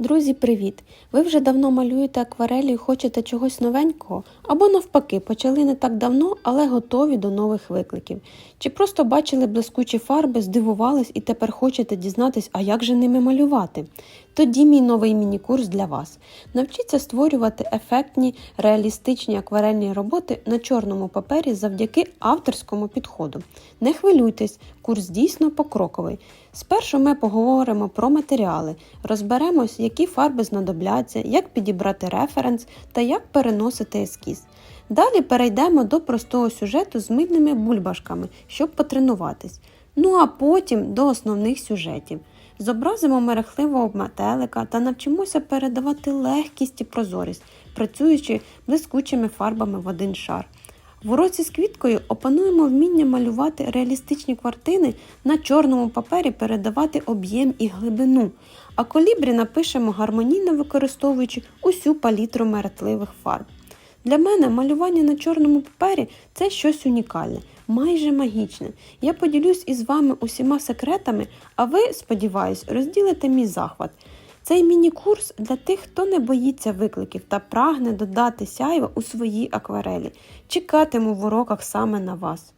Друзі, привіт! Ви вже давно малюєте акварелі і хочете чогось новенького? Або навпаки, почали не так давно, але готові до нових викликів. Чи просто бачили блискучі фарби, здивувались і тепер хочете дізнатись, а як же ними малювати? Тоді мій новий міні-курс для вас. Навчіться створювати ефектні, реалістичні акварельні роботи на чорному папері завдяки авторському підходу. Не хвилюйтесь, курс дійсно покроковий. Спершу ми поговоримо про матеріали, розберемось, які фарби знадобляться, як підібрати референс та як переносити ескіз. Далі перейдемо до простого сюжету з мильними бульбашками, щоб потренуватись. Ну а потім до основних сюжетів. Зобразимо мерехливого метелика та навчимося передавати легкість і прозорість, працюючи блискучими фарбами в один шар. В уроці з квіткою опануємо вміння малювати реалістичні картини на чорному папері, передавати об'єм і глибину, а колібрі напишемо гармонійно використовуючи усю палітру мерехтливих фарб. Для мене малювання на чорному папері це щось унікальне, майже магічне. Я поділюсь із вами усіма секретами, а ви, сподіваюсь, розділите мій захват. Цей міні-курс для тих, хто не боїться викликів та прагне додати сяйва у свої акварелі. Чекатиму в уроках саме на вас.